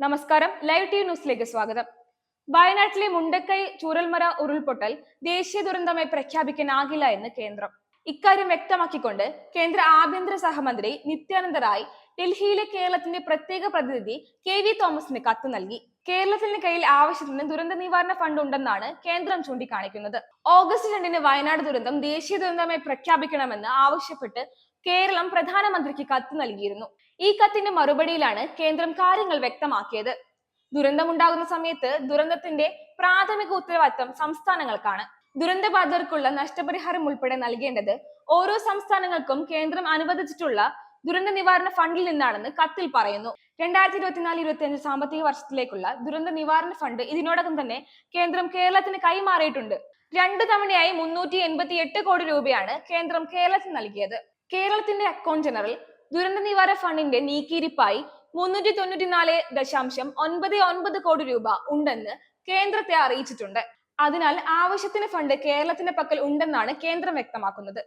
നമസ്കാരം. Live T ന്യൂസിലേക്ക് സ്വാഗതം. വയനാട്ടിലെ മുണ്ടക്കൈ ചൂരൽമര ഉരുൾപൊട്ടൽ ദേശീയ ദുരന്തമായി പ്രഖ്യാപിക്കാനാകില്ല എന്ന് കേന്ദ്രം. ഇക്കാര്യം വ്യക്തമാക്കിക്കൊണ്ട് കേന്ദ്ര ആഭ്യന്തര സഹമന്ത്രി നിത്യാനന്ദ റായ് ഡൽഹിയിലെ കേരളത്തിന്റെ പ്രത്യേക പ്രതിനിധി കെ വി തോമസിന് കത്ത് നൽകി. കേരളത്തിന് കയ്യിൽ ആവശ്യത്തിന് ദുരന്ത നിവാരണ ഫണ്ട് ഉണ്ടെന്നാണ് കേന്ദ്രം ചൂണ്ടിക്കാണിക്കുന്നത്. ഓഗസ്റ്റ് രണ്ടിന് വയനാട് ദുരന്തം ദേശീയ ദുരന്തമായി പ്രഖ്യാപിക്കണമെന്ന് ആവശ്യപ്പെട്ട് കേരളം പ്രധാനമന്ത്രിക്ക് കത്ത് നൽകിയിരുന്നു. ഈ കത്തിന്റെ മറുപടിയിലാണ് കേന്ദ്രം കാര്യങ്ങൾ വ്യക്തമാക്കിയത്. ദുരന്തമുണ്ടാകുന്ന സമയത്ത് ദുരന്തത്തിന്റെ പ്രാഥമിക ഉത്തരവാദിത്തം സംസ്ഥാനങ്ങൾക്കാണ്. ദുരന്തബാധിതർക്കുള്ള നഷ്ടപരിഹാരം ഉൾപ്പെടെ നൽകേണ്ടത് ഓരോ സംസ്ഥാനങ്ങൾക്കും കേന്ദ്രം അനുവദിച്ചിട്ടുള്ള ദുരന്ത നിവാരണ ഫണ്ടിൽ നിന്നാണെന്ന് കത്തിൽ പറയുന്നു. രണ്ടായിരത്തി ഇരുപത്തിനാല് ഇരുപത്തി അഞ്ച് സാമ്പത്തിക വർഷത്തിലേക്കുള്ള ദുരന്ത നിവാരണ ഫണ്ട് ഇതിനോടകം തന്നെ കേന്ദ്രം കേരളത്തിന് കൈമാറിയിട്ടുണ്ട്. രണ്ടു തവണയായി മുന്നൂറ്റി എൺപത്തി എട്ട് കോടി രൂപയാണ് കേന്ദ്രം കേരളത്തിന് നൽകിയത്. കേരളത്തിന്റെ അക്കൗണ്ട് ജനറൽ ദുരന്ത നിവാരണ ഫണ്ടിന്റെ നീക്കിയിരിപ്പായി മുന്നൂറ്റി തൊണ്ണൂറ്റിനാല് ദശാംശം ഒൻപത് ഒൻപത് കോടി രൂപ ഉണ്ടെന്ന് കേന്ദ്രത്തെ അറിയിച്ചിട്ടുണ്ട്. അതിനാൽ ആവശ്യത്തിന് ഫണ്ട് കേരളത്തിന്റെ പക്കൽ ഉണ്ടെന്നാണ് കേന്ദ്രം വ്യക്തമാക്കുന്നത്.